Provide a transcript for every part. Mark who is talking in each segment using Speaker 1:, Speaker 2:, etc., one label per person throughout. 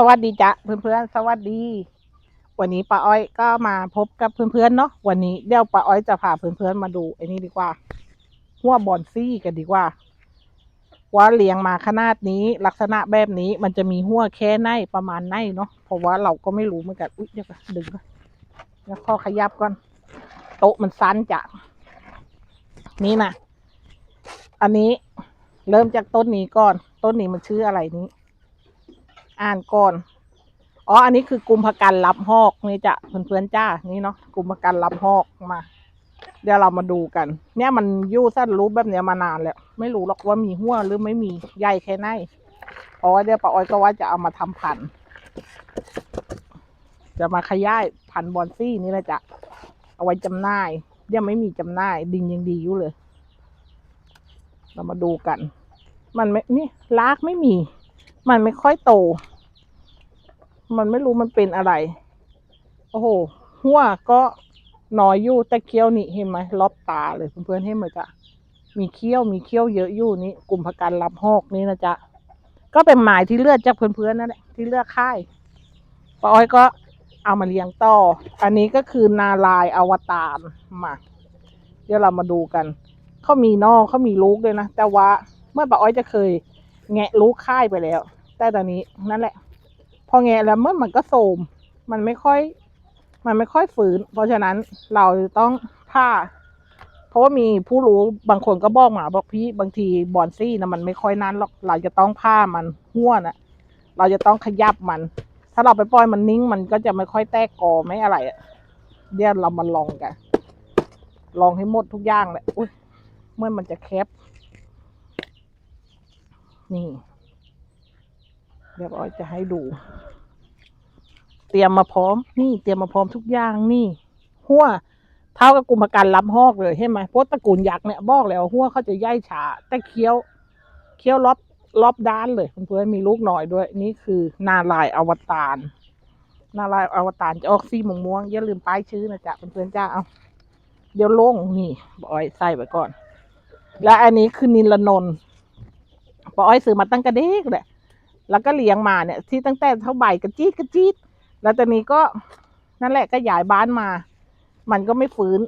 Speaker 1: สวัสดีจ้ะเพื่อนๆ สวัสดี วันนี้ป้าอ้อยก็มาพบกับเพื่อนๆเนาะวันนี้เดี๋ยวป้าอ้อยจะพาเพื่อนๆมาดูไอ้นี่ดีกว่า หัวบอนซี่กันดีกว่า ว่าเลี้ยงมาขนาดนี้ลักษณะแบบนี้มันจะมีหัวแค่ไหนประมาณไหนเนาะเพราะว่าเราก็ไม่รู้เหมือนกันอุ้ยเดี๋ยวก่อนดึงก่อนแล้วข้อขยับก่อน โต๊ะมันสั้นจ้ะนี่นะอันนี้เริ่มจากต้นนี้ก่อน ต้นนี้มันชื่ออะไรนี้ อ่านก่อน อ๋อ อันนี้คือกลุ่มพกันรับหอกนี่จะเพื่อนๆจ้า นี่เนาะกลุ่มพกันรับหอกมา เดี๋ยวเรามาดูกัน เนี่ยมันยู่สั้นรูปแบบเนี้ยมานานแล้ว ไม่รู้หรอกว่ามีหัวหรือไม่มีใหญ่แค่ไหนเพราะว่าเดี๋ยวป้าอ้อยก็ว่าจะเอามาทำพันธุ์จะมาขยายพันธุ์บอนซี่นี่แหละจ้ะ เอาไว้จำหน่าย ยังไม่มีจำหน่าย ดิงยังดีอยู่เลย เรามาดูกัน มันไม่นี่ลากไม่มี มันไม่ค่อยโต มันไม่รู้มันเป็นอะไร โอ้โห หัวก็น้อยอยู่แต่เคี้ยวนี่เห็นไหมรอบตาเลยเพื่อนๆเห็นไหมจ๊ะมีเขี้ยวมีเขี้ยวเยอะอยู่นี่กลุ่มพกันรับหอกนี่นะจ๊ะก็เป็นหมายที่เลือดจากเพื่อนๆนั่นแหละที่เลือกค่ายป้าอ้อยก็เอามาเลี้ยงต่อ อันนี้ก็คือนาลายอวตารมา เดี๋ยวเรามาดูกัน เขามีนอกเขามีลูกด้วยนะ แต่ว่าเมื่อป้าอ้อยจะเคยแงะลูกค่ายไปแล้ว แต่ตอนนี้นั่นแหละ พอแงะแล้วเมื่อมันก็โสม มันไม่ค่อย มันไม่ค่อยฝืน เพราะฉะนั้นเราต้องผ้า เพราะว่ามีผู้รู้บางคนก็บอกมาบอกพี่บางทีบอนซี่นะมันไม่ค่อยนั้นหรอกเราจะต้องผ้ามันหัวน่ะเราจะต้องขยับมัน ถ้าเราไปปล่อยมันนิ่งมันก็จะไม่ค่อยแตกกอไม่อะไรอะเดี๋ยวเรามาลองกัน ลองให้หมดทุกอย่างเลยอุ้ยเมื่อมันจะแคบนี่ เดี๋ยวอ้อยจะให้ดู เตรียมมาพร้อม นี่เตรียมมาพร้อมทุกอย่างนี่ หัวเท่ากับกลุ่มประกันรับหอกเลยใช่ไหมเพราะตระกูลยักษ์เนี่ยบอกแล้วหัวเขาจะย่ายฉาแต่เคี้ยว เคี้ยวรอบรอบด้านเลยเพื่อนๆมีลูกหน่อยด้วย นี่คือนาลายอวตารนาลายอวตารจะออกสีม่วงม่วงอย่าลืมป้ายชื่อนะจ๊ะเพื่อนๆจ้าเอาเดี๋ยวลงนี่บอยใส่ไว้ก่อน และอันนี้คือนิลนนท์ปอ้อยซื้อมาตั้งกระเด็กแหละ แล้วก็เลี้ยงมาเนี่ยที่ตั้งแต่เท่าใบกระจี๊ดกระจี๊ดแล้วตอนนี้ก็นั่นแหละก็ย้ายบ้านมา มันก็ไม่ฟื้น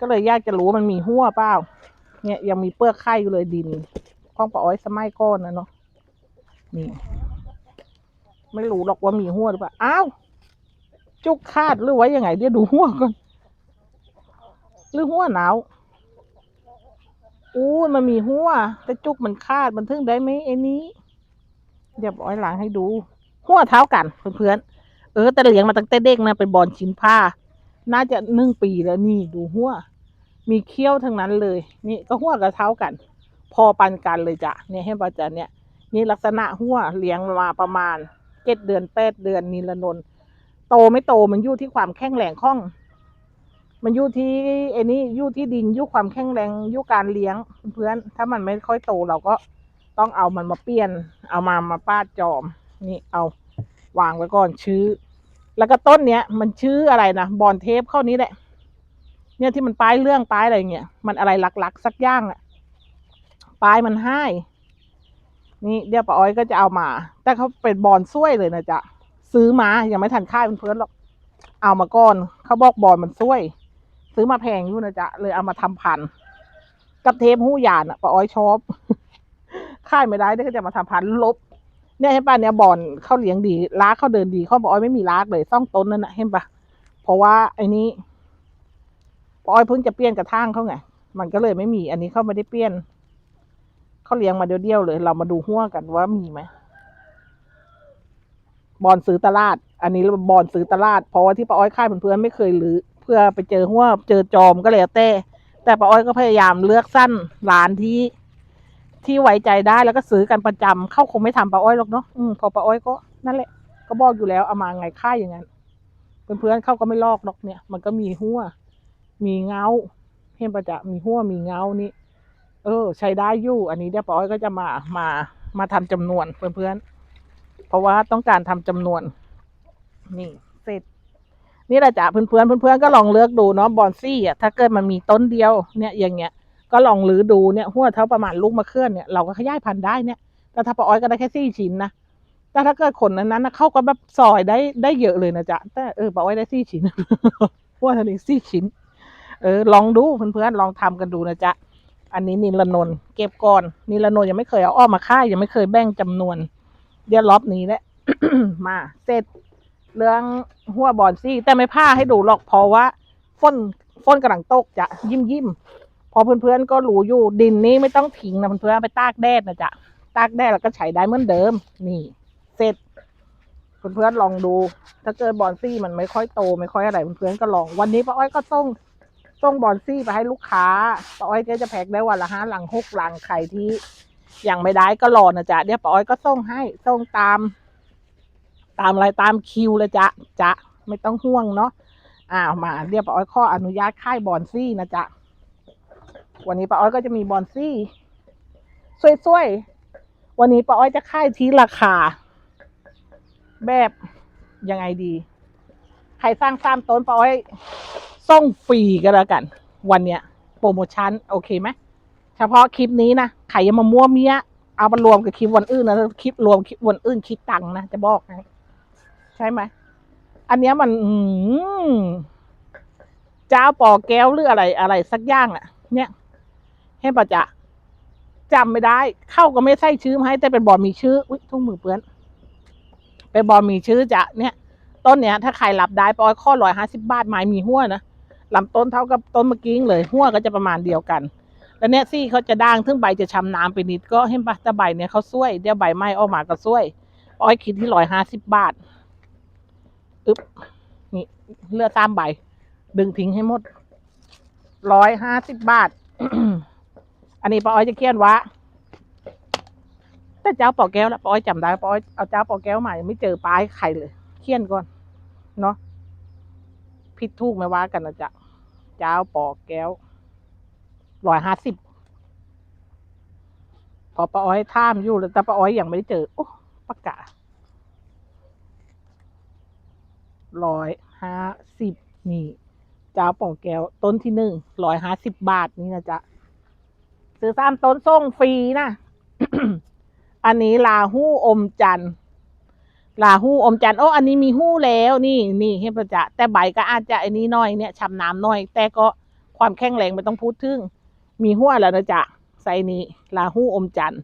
Speaker 1: ก็เลยยากจะรู้ว่ามันมีหัวเปล่า เนี่ยยังมีเปลือกไข่อยู่เลยดินข้องปอ้อยสมัยก้อนนะเนาะนี่ไม่รู้หรอกว่ามีหัวหรือเปล่า อ้าว จุกคาดหรือไว้ยังไงเดี๋ยวดูหัวก่อนหรือหัวหนาวอู้มันมีหัว แต่จุกมันคาดมันถึงได้ไหมไอ้นี้ เดี๋ยวบอยหลังให้ดู หัวเท้ากันเพื่อนๆเออ แต่เลี้ยงมาตั้งแต่เด็กนะเป็นบอลชิ้นผ้า น่าจะหนึ่งปีแล้วนี่ดูหัว มีเขี้ยวทั้งนั้นเลย นี่ก็หัวกับเท้ากัน พอปันกันเลยจ้ะเนี่ยให้ปาจารเนี่ย นี่ลักษณะหัวเลี้ยงมาประมาณเจ็ดเดือนแปดเดือนนิลนน์โตไม่โตมันอยู่ที่ความแข็งแรงของ มันอยู่ที่ไอ้นี่อยู่ที่ดินอยู่ความแข็งแรงอยู่การเลี้ยงเพื่อนถ้ามันไม่ค่อยโตเราก็ ต้องเอามันมาเปลี่ยน เอามามาป้าจอม นี่เอาวางไว้ก่อนชื้อ แล้วก็ต้นเนี้ย มันชื่ออะไรนะบอนเทปเข้านี้แหละ เนี่ยที่มันป้ายเรื่องป้ายอะไรเงี้ยมันอะไรหลักๆสักอย่างอะป้ายมันให้นี่เดี๋ยวป้าอ้อยก็จะเอามา แต่เขาเป็นบอนซ้วยเลยนะจ๊ะซื้อมายังไม่ทันค่ายเพื่อนหรอกเอามาก่อนเขาบอกบอนมันซ้วย ซื้อมาแพงอยู่นะจ๊ะเลยเอามาทำพันกับเทปหู้ยานอะป้าอ้อยชอบ ค่ายไม่ได้ได้ก็จะมาทำพันลบ เนี่ยเห็นป่ะเนี่ยบอนเขาเลี้ยงดีลากเขาเดินดีเขาบอกอ้อยไม่มีลากเลยซ่องต้นนั่นนะเห็นป่ะเพราะว่าไอ้นี้ปอ้อยเพิ่งจะเปลี่ยนกระถางเขาไงมันก็เลยไม่มี อันนี้เขาไม่ได้เปลี่ยนเขาเลี้ยงมาเดียวๆเลย เรามาดูหัวกันว่ามีไหมบอนซื้อตลาด อันนี้บอนซื้อตลาด เพราะว่าที่ป้าอ้อยค่ายเพื่อนๆไม่เคยหรือ เพื่อไปเจอหัวเจอจอมก็แล้วแต่แต่ป้าอ้อยก็พยายามเลือกสั้นร้านที่ ที่ไว้ใจได้แล้วก็ซื้อกันประจำเข้าคงไม่ทำป้าอ้อยหรอกเนาะอืมพอป้าอ้อยก็นั่นแหละ ก็บอกอยู่แล้วเอามาไงค่ายอย่างนั้นเพื่อนๆเข้าก็ไม่ลอกหรอกเนี่ย มันก็มีหัว มีเงาเห็นประจะมีหัวมีเงานี่เออ ใช้ได้อยู่ อันนี้เดี๋ยวป้าอ้อยก็จะมามามาทำจำนวนเพื่อนๆ เพราะว่าต้องการทำจำนวน นี่เสร็จ นี่แหละจ้ะเพื่อนๆเพื่อนๆก็ลองเลือกดูเนาะบอนซี่อะถ้าเกิดมันมีต้นเดียวเนี่ยอย่างเงี้ย ก็ลองลือดูเนี่ยหัวเท่าประมาณลูกมะเขือเนี่ยเราก็ขยายพันธุ์ได้เนี่ยแต่ถ้าป้าอ้อยก็ได้แค่สี่ชิ้นนะแต่ถ้าเกิดคนนั้นนะเข้าก็แบบซอยได้ได้เยอะเลยนะจ๊ะแต่เออบอกไว้ได้สี่ชิ้นว่าเท่านี้สี่ชิ้น เออลองดูเพื่อนๆลองทำกันดูนะจ๊ะอันนี้นิลนนเก็บก่อนนิลนนยังไม่เคยเอาอ้อกมาค่ายยังไม่เคยแบ่งจำนวน เดี๋ยวรอบนี้แหละมาเสร็จเรื่องหัวบอลซี่แต่ไม่ผ้าให้ดูหรอกเพราะว่าฝนฝนกำลังตกจะยิ้มยิ้ม พอเพื่อนๆก็รู้อยู่ดินนี้ไม่ต้องทิ้งนะเพื่อนๆเอาไปตากแดดนะจ๊ะตากแดดแล้วก็ใช้ได้เหมือนเดิม นี่เสร็จเพื่อนๆลองดู ถ้าเกิดบอลซี่มันไม่ค่อยโตไม่ค่อยอะไรเพื่อนๆก็ลอง วันนี้ป้าอ้อยก็ต้องส่งบอลซี่ไปให้ลูกค้าป้าอ้อยก็จะแพ็คได้วันละห้าหลังหกหลังใครที่ยังไม่ได้ก็รอนะจ๊ะเดี๋ยวป้าอ้อยก็ส่งให้ส่งตาม ตามอะไรตามคิวเลยจ๊ะจ๊ะไม่ต้องห่วงเนาะอ้าวมาเรียบป้าอ้อยข้ออนุญาตค่ายบอลซี่นะจ๊ะ วันนี้ป้าอ้อยก็จะมีบอลซี่สวยๆ วันนี้ป้าอ้อยจะค่ายที่ราคา แบบยังไงดี ใครสร้างสามต้นป้าอ้อยส่งฟรีก็แล้วกัน วันเนี้ยโปรโมชั่นโอเคไหมเฉพาะคลิปนี้นะใครยังมามั่วเมียเอามารวมกับคลิปวันอื่นนะคลิปรวมคลิปวันอื่นคิดตังค์นะจะบอกให้ใช่ไหมอันเนี้ยมันอืเจ้าปอแก้วหรืออะไรอะไรสักอย่างอะเนี่ย ให้ปะจะจำไม่ได้ เข้าก็ไม่ใช่ชื่อมาให้แต่เป็นบอมีชื่ออุ้ยทุ่งมือเปื้อนไปบอมีชื่อจะเนี่ยต้นเนี้ยถ้าใครรับได้ปอยข้อร้อยห้าสิบบาทไม้มีหัวนะลำต้นเท่ากับต้นเมื่อกี้เลยหัวก็จะประมาณเดียวกัน แล้วเนี่ยซี่เขาจะด่างซึ่งใบจะช้ำน้ำไปนิดก็เห็นปะแต่ใบเนี่ยเขาช่วยเดี๋ยวใบไม้ออกมาก็ช่วยปอยคิดที่ร้อยห้าสิบบาทอึ๊บนี่เลือดตามใบ ดึงทิ้งให้หมดร้อยห้าสิบบาท อันนี้ปออยจะเขียนว่าแต่เจ้าปอแก้วแล้วปอยจำได้ปออยเอาเจ้าปอแก้วมายังไม่เจอป้ายใครเลยเขียนก่อนเนาะผิดถูกไม่ว่ากันนะจ๊ะเจ้าปอแก้วร้อยห้าสิบพอป้าอ้อยท่ามอยู่แล้วแต่ป้าอ้อยยังไม่ได้เจอโอ้ปากการ้อยห้าสิบนี่เจ้าปอแก้วต้นที่หนึ่งร้อยห้าสิบบาทนี่นะจ๊ะ ซื้อสามต้นส่งฟรีนะ อันนี้ลาหู้อมจันลาหู้อมจันโอ้อันนี้มีหู้แล้วนี่นี่เห็นประจะแต่ใบก็อาจจะไอ้นี้น้อยเนี่ยชำน้ำน้อย แต่ก็ความแข็งแรงไม่ต้องพูดถึง มีหัวแล้วนะจ๊ะไซนี้ลาหู้อมจัน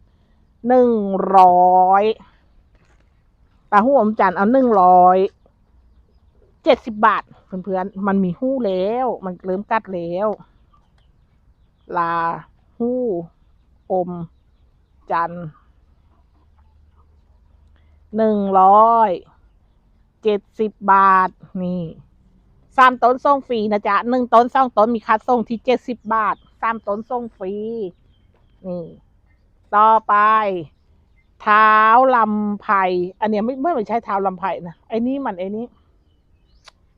Speaker 1: หนึ่งร้อยลาหู้อมจันเอาหนึ่งร้อยเจ็ดสิบบาทเพื่อนๆมันมีหู้แล้ว มันเริ่มกัดแล้ว ลา หู้ อม จันหนึ่งร้อยเจ็ดสิบบาท นี่สามต้นส่งฟรีนะจ๊ะหนึ่งต้นสองต้นมีค่าส่งที่เจ็ดสิบบาทสามต้นส่งฟรี นี่ ต่อไป เท้าลำไผ่อันเนี้ยไม่ไม่ใช่เท้าลำไผ่นะไอ้นี่มันไอ้นี้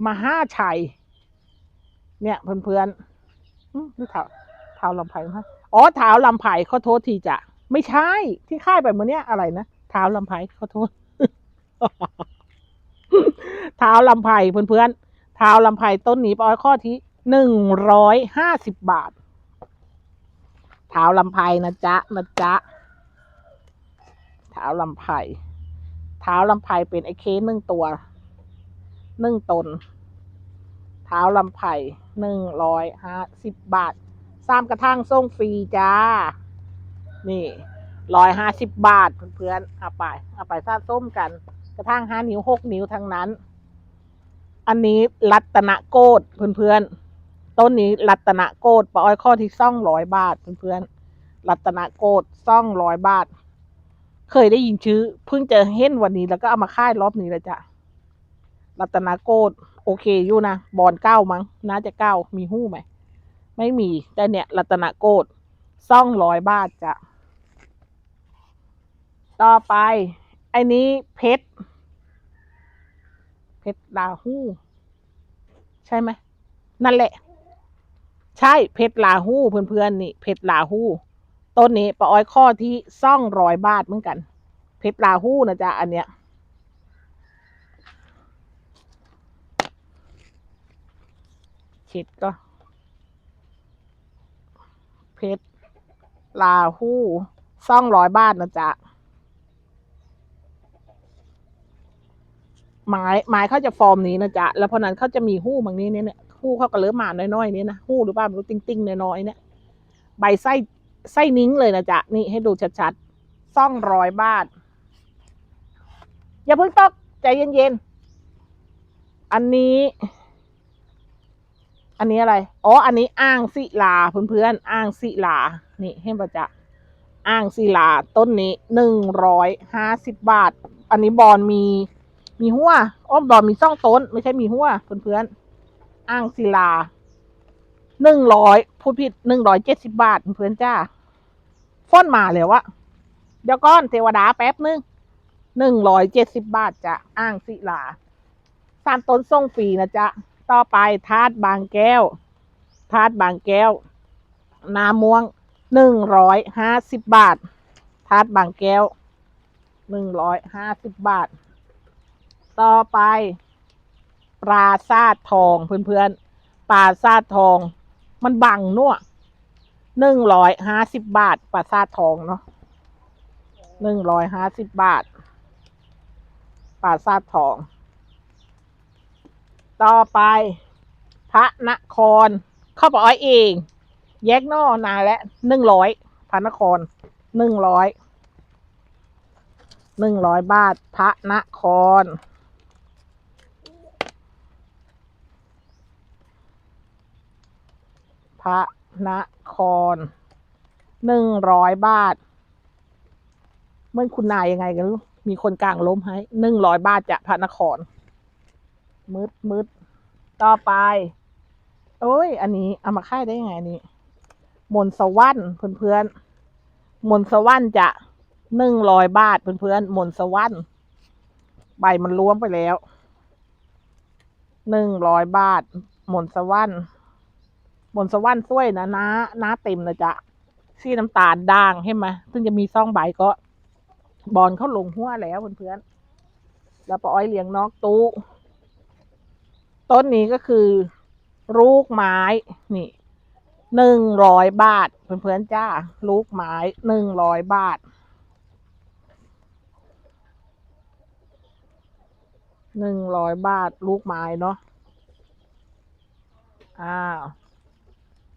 Speaker 1: มาห้าชัยเนี่ยเพื่อนๆอืมนี่เท้าเท้าลำไผ่ฮะ อ๋อเท้าลำไผ่ขอโทษทีจ้ะไม่ใช่ ที่ค่ายไปเมื่อเนี้ยอะไรนะเท้าลำไผ่ขอโทษเท้าลำไผ่เพื่อนๆเท้าลำไผ่ต้นนี้ปอยข้อที่หนึ่งร้อยห้าสิบบาทเท้าลำไผ่นะจ๊ะนะจ๊ะเท้าลำไผ่เท้าลำไผ่เป็นไอเคสหนึ่งตัวหนึ่งตนเท้าลำไผ่หนึ่งร้อยห้าสิบบาท สามกระทั่งส่งฟรีจ้า นี่ร้อยห้าสิบบาทเพื่อนๆเอาไปเอาไปซาส้มกัน กระทั่งห้านิ้วหกนิ้วทั้งนั้น อันนี้รัตนโกดเพื่อนๆต้นนี้รัตนโกดปาอ้อยข้อที่ซ่องร้อยบาทเพื่อนๆรัตนโกดซ่องร้อยบาท เคยได้ยินชื่อ เพิ่งเจะเห็นวันนี้แล้วก็เอามาค่ายรอบนี้แล้วจ้ะรัตนโกดโอเคอยู่นะบอลเก้ามั้งน่าจะเก้ามีหู้ไหม ไม่มีแต่เนี่ยรัตนโกดซ่องร้อยบาทจ้ะ ต่อไปไอ้นี้เพชร เพชรลาหู ใช่ไหม นั่นแหละ ใช่เพชรลาหูเพื่อนๆนี่ เพชรลาหูต้นนี้ปะอ้อยข้อที่ซ่องร้อยบาทเหมือนกัน เพชรลาหูนะจ๊ะอันเนี้ยเช็ดก็ เพชรลาหู้ซ่องร้อยบาทนะจ๊ะไม้ไม้เขาจะฟอร์มนี้นะจ๊ะแล้วเพราะนั้นเขาจะมีหู้บางนี้เนี่ยหู้เขาก็เริ่มมาน้อยๆนี่นะหู้หรือเปล่าไม่รู้ติ้งติ้งๆน้อยๆเนี่ยใบไส้ไส้นิ้งเลยนะจ๊ะนี่ให้ดูชัดๆซ่องร้อยบาท อย่าเพิ่งตกใจเย็นๆอันนี้ อันนี้อะไร อ๋อ อันนี้อ่างศิลาเพื่อนๆอ่างศิลา นี่ให้ประจะอ่างศิลาต้นนี้หนึ่งร้อยห้าสิบบาท อันนี้บอลมี มีหัวอ้อมบอลมีซ่องต้น ไม่ใช่มีหัวเพื่อนๆอ่างศิลาหนึ่งร้อยพูดผิดหนึ่งร้อยเจ็ดสิบบาทเพื่อนจ้าฟ้อนมาแล้วอะเดี๋ยวก้อนเทวดาแป๊บนึงหนึ่งร้อยเจ็ดสิบบาทจะอ้างศิลาสามต้นส่งฟรีนะจ๊ะ ต่อไปทาดบางแก้ว ทาดบางแก้วนาม่วงหนึ่งร้อยห้าสิบบาท ทาดบางแก้วหนึ่งร้อยห้าสิบบาท ต่อไป ปลาซาดทองเพื่อนๆปลาซาดทอง มันบังนัวหนึ่งร้อยห้าสิบบาท ปลาซาดทองเนาะหนึ่งร้อยห้าสิบบาท ปลาซาดทอง ต่อไป พระนครเข้าไปอ้อยเอง แยกนอกนานแล้วหนึ่งร้อยพระนครหนึ่งร้อยหนึ่งร้อยบาทพระนคร พระนครหนึ่งร้อยบาท เมื่อคุณนายยังไงกันมีคนกลางล้มให้หนึ่งร้อยบาทจากพระนคร มืดมืดต่อไป โอ้ย อันนี้เอามาค่ายได้ยังไงนนี้มนสวรรค์เพื่อนๆมนสวรรค์จะหนึ่งร้อยบาทเพื่อนๆมนสวรรค์ใบมันล้วมไปแล้วหนึ่งร้อยบาทมนสวรรค์มนสวรรค์สวยนะน้าน้าเต็มนะจ๊ะสีน้ำตาลด่างใช่ไหมซึ่งจะมีซองใบก็ บอลเขาลงหัวแล้วเพื่อนๆแล้วปอ้อยเลี้ยงนอกตู้ ต้นนี้ก็คือลูกไม้ นี่หนึ่งร้อยบาท เพื่อนๆจ้าลูกไม้หนึ่งร้อยบาท หนึ่งร้อยบาท ลูกไม้เนาะอ้าว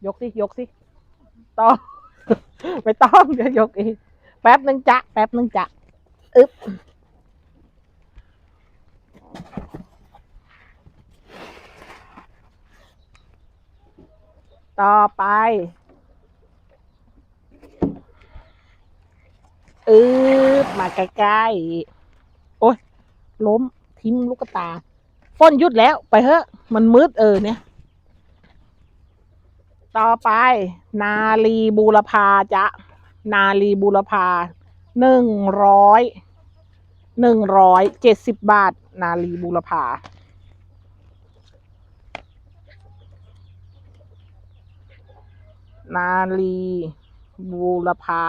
Speaker 1: ยกสิ ยกสิ ต้อง ไม่ต้อง เดี๋ยวยกเองแป๊บนึงจ้ะแป๊บนึงจ้ะอึ๊บ ต่อไปอึ๊บมาใกล้ๆ โอ้ยล้มทิ้งลูกกตาฝนหยุดแล้วไปเถอะมันมืดเออเนี่ย ต่อไป นาลีบูรพาจะนาลีบูรพาหนึ่งร้อยหนึ่งร้อยเจ็ดสิบบาท นาลีบูรพา นาลีบูรพา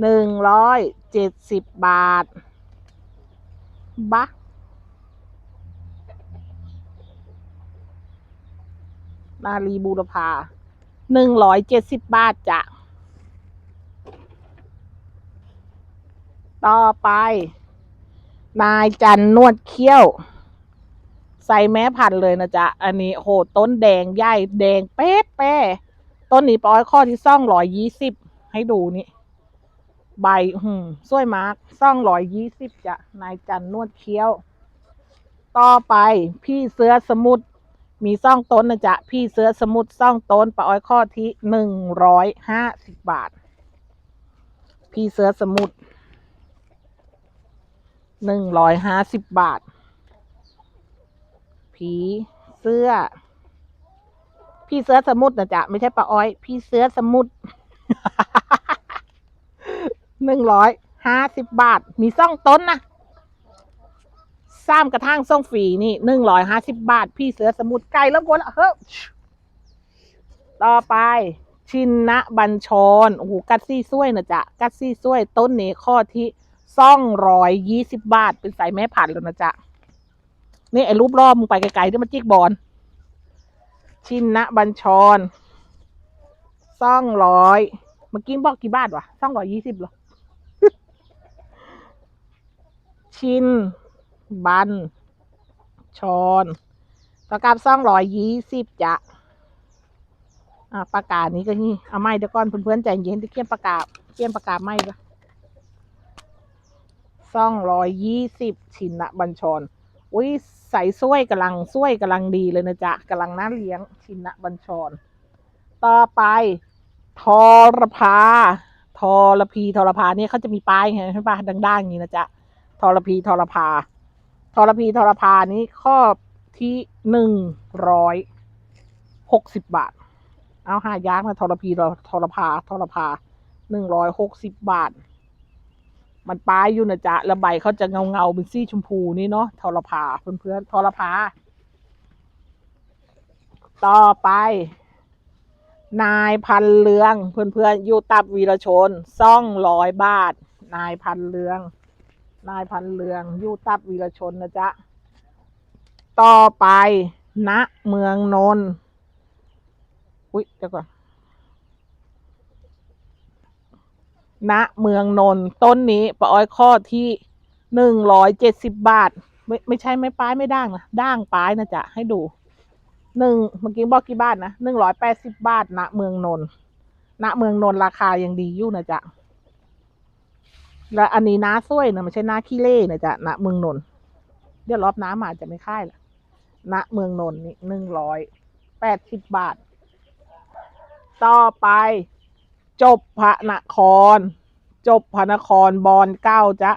Speaker 1: หนึ่งร้อยเจ็ดสิบบาท บะ นาลีบูรพาหนึ่งร้อยเจ็ดสิบบาทจ้ะ ต่อไป นายจันนวดเขี้ยว ใส่แม้พันเลยนะจ๊ะ อันนี้โหต้นแดงใหญ่แดงเป๊ะแป้ต้นนี้ปอยข้อที่ซ่องร้อยยี่สิบให้ดูนี่ใบหืมสวยมากซ่องร้อยยี่สิบจ้ะนายจันนวดเขี้ยว ต่อไปพี่เสื้อสมุทรมีซ่องต้นนะจ๊ะ พี่เสื้อสมุทรซ่องต้นปอยข้อที่หนึ่งร้อยห้าสิบบาท พี่เสื้อสมุทรหนึ่งร้อยห้าสิบบาท ผีเสื้อ พี่เสื้อสมุดนะจ๊ะไม่ใช่ปลาอ้อย พี่เสื้อสมุดหนึ่งร้อยห้าสิบบาท มีซ่องต้นนะซ้ำกระทั่งซ่องฟรีนี่หนึ่งร้อยห้าสิบบาท พี่เสือสมุดไก่แล้วกวนละเฮ้ยต่อไป ชินนะบัญชรโอ้โหกัดซี่ซ้วยนะจ๊ะ กัดซี่ซ้วยต้นนี้ข้อที่ซ่องร้อยยี่สิบบาท เป็นสายแม่ผ่านแล้วนะจ๊ะ นี่ไอ้รูปรอบมึงไปไกลๆที่มันจิกบอลชินนะบัญชรซ่องร้อยเมื่อกี้บอกกี่บาทวะซ่องร้อยยี่สิบหรอ ชิน บันชอนประกับซ่องร้อยยี่สิบจ้ะอ่าประกาศนี้ก็นี่เอาไม่เดี๋ยวก่อนเพื่อนๆใจเย็นที่เขียนประกาศเขียนประกาศไม่ก็ซ่องร้อยยี่สิบชิ้นะบัญชร อุ้ยใส่ซ้วยกำลังซ้วยกำลังดีเลยนะจ๊ะกำลังน่าเลี้ยงชินะบัญชร ต่อไป ทอรพา ทอรพีทอรพาเนี่ยเขาจะมีป้ายไงใช่ปะดังๆอย่างนี้นะจ๊ะทอรพีทอรพาทอรพีทอรพานี้ข้อที่หนึ่งร้อยหกสิบบาท เอาหายากนะทอรพีทอรพาทอรพาหนึ่งร้อยหกสิบบาท มันป้ายอยู่นะจ๊ะแล้วใบเขาจะเงาเงาๆเป็นสีชมพูนี่เนาะทอรพาเพื่อนๆทอรพาต่อไป นายพันเรืองเพื่อนๆอยู่ตับวีรชนซ่องร้อยบาท นายพันเรือง นายพันเรืองอยู่ตับวีรชนนะจ๊ะต่อไปณเมืองนนท์อุ๊ยเดี๋ยวก่อน ณเมืองนนท์ต้นนี้ปะอ้อยข้อที่หนึ่งร้อยเจ็ดสิบบาท ไม่ไม่ใช่ไม่ป้ายไม่ด่างนะด่างป้ายนะจ๊ะให้ดูหนึ่งเมื่อกี้บอกกี่บาทนะหนึ่งร้อยแปดสิบบาทณเมืองนนท์ณเมืองนนท์ราคายังดีอยู่นะจ๊ะและอันนี้น้าซ้วยนะไม่ใช่น้าขี้เล่นะจ๊ะณเมืองนนท์เดี๋ยวรอบน้ำอาจะไม่ค่ายละณเมืองนนท์นี่หนึ่งร้อยแปดสิบบาท ต่อไป จบพระนคร จบพระนครบอลเก้าจะ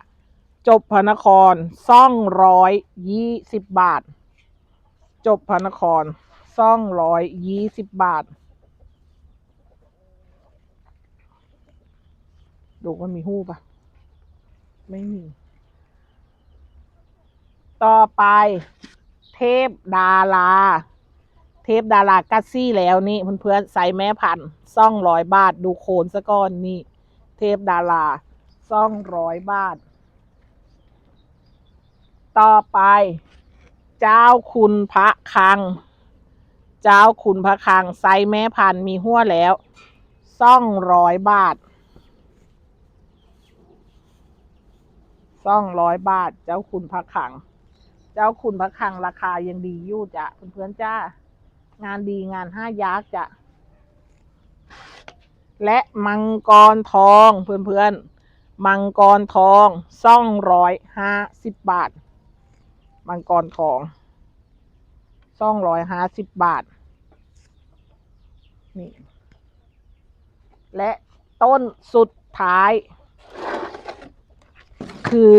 Speaker 1: จบพระนครซ่องร้อยยี่สิบบาท จบพระนครซ่องร้อยยี่สิบบาท ดูว่ามีหูปะไม่มี ต่อไป เทพดารา เทพดารากัสซี่แล้วนี่เพื่อนๆใส่แม่พันธุ์ซ่องร้อยบาท ดูโคนซะก่อนนี่ เทพดาราซ่องร้อยบาท ต่อไป เจ้าคุณพระคัง เจ้าคุณพระคังไซส์แม่พันธุ์มีหัวแล้วซ่องร้อยบาทซ่องร้อยบาท เจ้าคุณพระคัง เจ้าคุณพระคังราคายังดีอยู่จ้ะเพื่อนๆจ้า งานดีงานห้ายักษ์จ้ะและมังกรทองเพื่อนๆ มังกรทองซ่องร้อยห้าสิบบาท มังกรทองซ่องร้อยห้าสิบบาท นี่ และต้นสุดท้าย คือ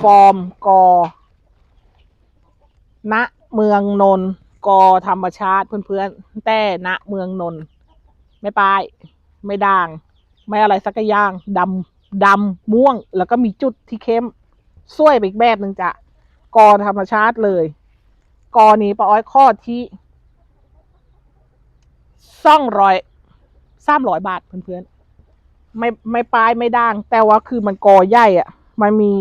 Speaker 1: ฟอร์มกอ ณ เมืองนนท์ กอธรรมชาติเพื่อนๆ แต่ณเมืองนนท์ไม่ป้าย ไม่ด่าง ไม่อะไรสักอย่างดำดำม่วง แล้วก็มีจุดที่เข้มสวยไปอีกแบบหนึ่งจ้ะกอธรรมชาติเลย กอนี้ปาอ้อยข้อที่ซ่องร้อยสามร้อยบาทเพื่อนๆ ไม่ไม่ปลายไม่ด่าง แต่ว่าคือมันกอใหญ่อะมันมี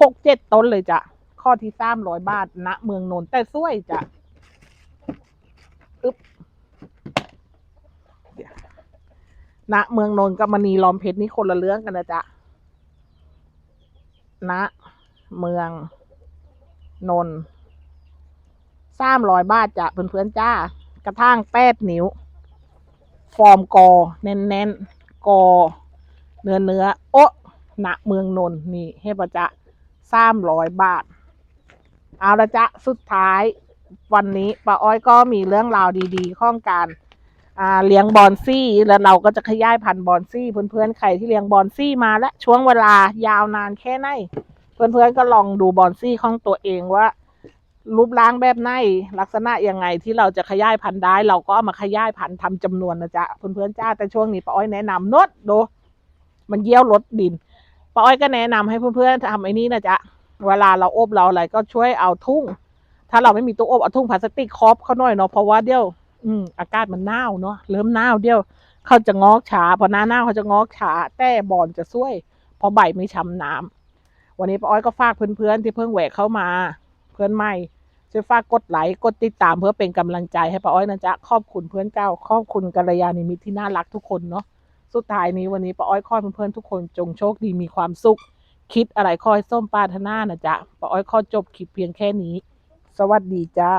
Speaker 1: หกเจ็ดต้นเลยจ้ะข้อที่สามร้อยบาทณเมืองนนท์แต่สวยจ้ะ อึ๊บเดี๋ยวณเมืองนนท์กับมณีล้อมเพชรนี่คนละเรื่องกันนะจ๊ะณเมืองนนท์สามร้อยบาทจ้ะเพื่อนๆจ้า กระทั่งแปดนิ้ว ฟอร์มกอ แน่นๆ กอ เนื้อเนื้อโอะณเมืองนนท์นี่ให้ประจะสามร้อยบาท เอาละจ๊ะ สุดท้าย วันนี้ป้าอ้อยก็มีเรื่องราวดีๆข้องการอ่าเลี้ยงบอนซี่แล้วเราก็จะขยายพันธุ์บอนซี่เพื่อนๆใครที่เลี้ยงบอนซี่มาและช่วงเวลายาวนานแค่ไหนเพื่อนๆก็ลองดูบอนซี่ของตัวเองว่ารูปร่างแบบไหนลักษณะยังไงที่เราจะขยายพันธุ์ได้ เราก็เอามาขยายพันธุ์ทำจำนวนนะจ๊ะเพื่อนๆจ้าแต่ช่วงนี้ป้าอ้อยแนะนำนดดู มันเยี่ยวลดดินป้าอ้อยก็แนะนำให้เพื่อนๆทำไอ้นี้นะจ๊ะเวลาเราอบเราอะไรก็ช่วยเอาทุ่ง ถ้าเราไม่มีตู้อบเอาทุ่งพลาสติกครอบเขาหน่อยเนาะเพราะว่าเดี๋ยวอืมอากาศมันหนาวเนาะเริ่มหนาวเดี๋ยวเขาจะงอกช้าพอหน้าหนาวเขาจะงอกช้าแต่บอนจะช่วยเพราะใบไม่ช้ำน้ำวันนี้ป้าอ้อยก็ฝากเพื่อนๆที่เพิ่งแหวกเข้ามา เพื่อนใหม่ช่วยฝากกดไลค์กดติดตามเพื่อเป็นกำลังใจให้ป้าอ้อยนะจ๊ะขอบคุณเพื่อนเจ้าขอบคุณกัลยาณมิตรที่น่ารักทุกคนเนาะสุดท้ายนี้วันนี้ป้าอ้อยขอเพื่อนๆทุกคนจงโชคดีมีความสุข คิดอะไรคอยส้มปารถนานะจ๊ะป้าอ้อยขอจบคลิปเพียงแค่นี้ สวัสดีจ้า